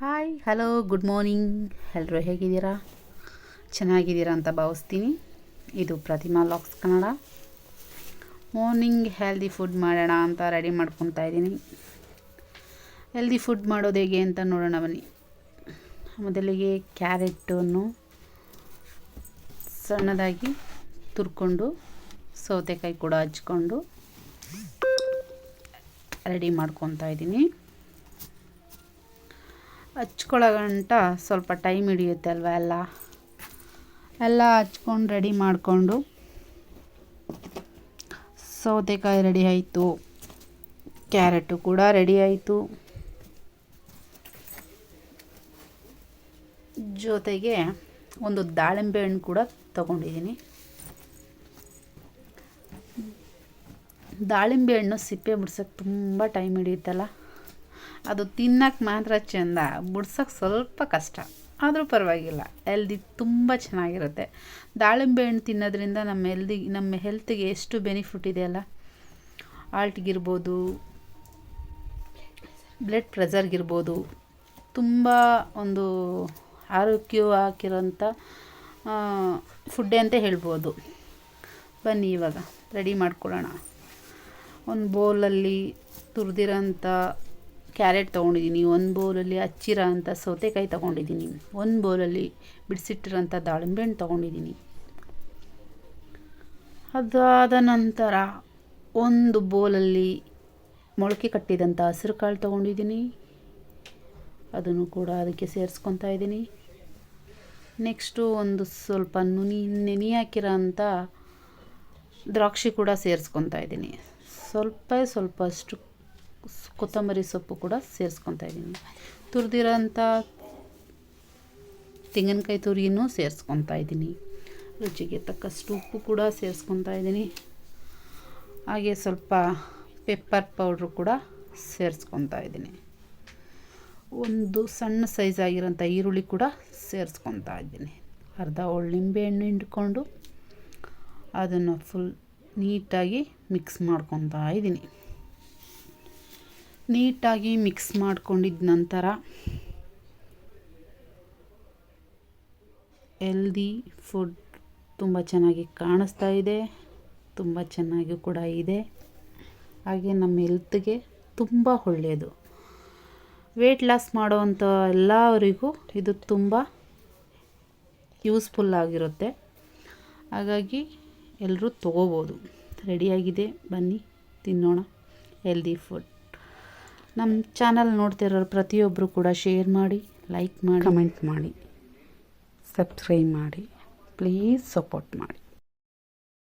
Hi hello good morning ಎಲ್ಲರೂ ಹೇಗಿದ್ದೀರಾ? ಚೆನ್ನಾಗಿದ್ದೀರಾ ಅಂತ ಭಾವಿಸ್ತೀನಿ. ಇದು ಪ್ರತಿಮಾ ಲಾಕ್ಸ್ ಕನ್ನಡ. ಮಾರ್ನಿಂಗ್ ಹೆಲ್ದಿ ಫುಡ್ ಮಾಡೋಣ ಅಂತ ರೆಡಿ ಮಾಡ್ಕೊತಾ ಇದ್ದೀನಿ. ಹೆಲ್ದಿ ಫುಡ್ ಮಾಡೋದು ಹೇಗೆ ಅಂತ ನೋಡೋಣ ಬನ್ನಿ. ಮೊದಲಿಗೆ ಕ್ಯಾರೆಟನ್ನು ಸಣ್ಣದಾಗಿ ತುರ್ಕೊಂಡು ಸೌತೆಕಾಯಿ ಕೂಡ ಹಚ್ಕೊಂಡು ರೆಡಿ ಮಾಡ್ಕೊತಾ ಇದ್ದೀನಿ. ಹಚ್ಕೊಳ್ಳೋ ಗಂಟ ಸ್ವಲ್ಪ ಟೈಮ್ ಹಿಡಿಯುತ್ತೆ ಅಲ್ವಾ ಎಲ್ಲ? ಎಲ್ಲ ಹಚ್ಕೊಂಡು ರೆಡಿ ಮಾಡಿಕೊಂಡು ಸೌತೆಕಾಯಿ ರೆಡಿ ಆಯಿತು. ಕ್ಯಾರೆಟು ಕೂಡ ರೆಡಿ ಆಯಿತು. ಜೊತೆಗೆ ಒಂದು ದಾಳಿಂಬೆ ಹಣ್ಣು ಕೂಡ ತಗೊಂಡಿದ್ದೀನಿ. ದಾಳಿಂಬೆ ಹಣ್ಣು ಸಿಪ್ಪೆ ಬಿಡ್ಸೋಕ್ಕೆ ತುಂಬ ಟೈಮ್ ಹಿಡಿಯುತ್ತಲ್ಲ? ಅದು ತಿನ್ನಕ್ಕೆ ಮಾತ್ರ ಚೆಂದ ಬಿಡ್ಸೋಕ್ಕೆ ಸ್ವಲ್ಪ ಕಷ್ಟ. ಆದರೂ ಪರವಾಗಿಲ್ಲ ಹೆಲ್ದಿ ತುಂಬ ಚೆನ್ನಾಗಿರುತ್ತೆ. ದಾಳಿಂಬೆ ಹಣ್ಣು ತಿನ್ನೋದ್ರಿಂದ ನಮ್ಮ ಹೆಲ್ದಿ ನಮ್ಮ ಹೆಲ್ತಿಗೆ ಎಷ್ಟು ಬೆನಿಫಿಟ್ ಇದೆಯಲ್ಲ ಆಲ್ಟ್ಗಿರ್ಬೋದು ಬ್ಲಡ್ ಪ್ರೆಷರ್ಗಿರ್ಬೋದು ತುಂಬ ಒಂದು ಆರೋಗ್ಯವಾಗಿರೋಂಥ ಫುಡ್ಡೆ ಅಂತ ಹೇಳ್ಬೋದು. ಬನ್ನಿ ಇವಾಗ ರೆಡಿ ಮಾಡ್ಕೊಳ್ಳೋಣ. ಒಂದು ಬೌಲಲ್ಲಿ ತುರಿದಿರೋಂಥ ಕ್ಯಾರೆಟ್ ತೊಗೊಂಡಿದ್ದೀನಿ. ಒಂದು ಬೌಲಲ್ಲಿ ಹಚ್ಚಿರೋ ಅಂಥ ಸೌತೆಕಾಯಿ ತೊಗೊಂಡಿದ್ದೀನಿ. ಒಂದು ಬೌಲಲ್ಲಿ ಬಿಡಿಸಿಟ್ಟಿರೋಂಥ ದಾಳಿಂಬೆ ಹಣ್ಣು ತೊಗೊಂಡಿದ್ದೀನಿ. ಅದಾದ ನಂತರ ಒಂದು ಬೌಲಲ್ಲಿ ಮೊಳಕೆ ಕಟ್ಟಿದಂಥ ಹಸಿರು ಕಾಳು ತೊಗೊಂಡಿದ್ದೀನಿ. ಅದನ್ನು ಕೂಡ ಅದಕ್ಕೆ ಸೇರಿಸ್ಕೊತಾ ಇದ್ದೀನಿ. ನೆಕ್ಸ್ಟು ಒಂದು ಸ್ವಲ್ಪ ನುನಿ, ನೆನೆ ಹಾಕಿರೋ ಅಂಥ ದ್ರಾಕ್ಷಿ ಕೂಡ ಸೇರಿಸ್ಕೊತಾ ಇದ್ದೀನಿ. ಸ್ವಲ್ಪ ಸ್ವಲ್ಪ ಅಷ್ಟು ಕೊತ್ತಂಬರಿ ಸೊಪ್ಪು ಕೂಡ ಸೇರಿಸ್ಕೊತಾ ಇದ್ದೀನಿ. ತುರಿದಿರೋಂಥ ತೆಂಗಿನಕಾಯಿ ತುರಿನೂ ಸೇರಿಸ್ಕೊತಾ ಇದ್ದೀನಿ. ರುಚಿಗೆ ತಕ್ಕಷ್ಟು ಉಪ್ಪು ಕೂಡ ಸೇರಿಸ್ಕೊತಾ ಇದ್ದೀನಿ. ಹಾಗೆ ಸ್ವಲ್ಪ ಪೆಪ್ಪರ್ ಪೌಡ್ರು ಕೂಡ ಸೇರಿಸ್ಕೊತಾ ಇದ್ದೀನಿ. ಒಂದು ಸಣ್ಣ ಸೈಜ್ ಆಗಿರೋಂಥ ಈರುಳ್ಳಿ ಕೂಡ ಸೇರಿಸ್ಕೊತಾ ಇದ್ದೀನಿ. ಅರ್ಧ ಒಳ್ಳೆ ನಿಂಬೆಹಣ್ಣು ಹಿಂಡ್ಕೊಂಡು ಅದನ್ನು ಫುಲ್ ನೀಟಾಗಿ ಮಿಕ್ಸ್ ಮಾಡ್ಕೊತಾ ಇದ್ದೀನಿ. ನೀಟಾಗಿ ಮಿಕ್ಸ್ ಮಾಡ್ಕೊಂಡಿದ್ದ ನಂತರ ಹೆಲ್ದಿ ಫುಡ್ ತುಂಬ ಚೆನ್ನಾಗಿ ಕಾಣಿಸ್ತಾ ಇದೆ, ತುಂಬ ಚೆನ್ನಾಗಿ ಕೂಡ ಇದೆ. ಹಾಗೆ ನಮ್ಮ ಹೆಲ್ತ್ಗೆ ತುಂಬ ಒಳ್ಳೆಯದು. ವೆಯ್ಟ್ ಲಾಸ್ ಮಾಡೋವಂಥ ಎಲ್ಲವರಿಗೂ ಇದು ತುಂಬ ಯೂಸ್ಫುಲ್ ಆಗಿರುತ್ತೆ. ಹಾಗಾಗಿ ಎಲ್ಲರೂ ತೊಗೋಬೋದು. ರೆಡಿಯಾಗಿದೆ ಬನ್ನಿ, ತಿನ್ನೋಣ. ಹೆಲ್ದಿ ಫುಡ್ ನಮ್ಮ ಚಾನಲ್ ನೋಡ್ತಿರೋರು ಪ್ರತಿಯೊಬ್ಬರು ಕೂಡ ಶೇರ್ ಮಾಡಿ ಲೈಕ್ ಮಾಡಿ ಕಮೆಂಟ್ ಮಾಡಿ ಸಬ್ಸ್ಕ್ರೈಬ್ ಮಾಡಿ ಪ್ಲೀಸ್ ಸಪೋರ್ಟ್ ಮಾಡಿ.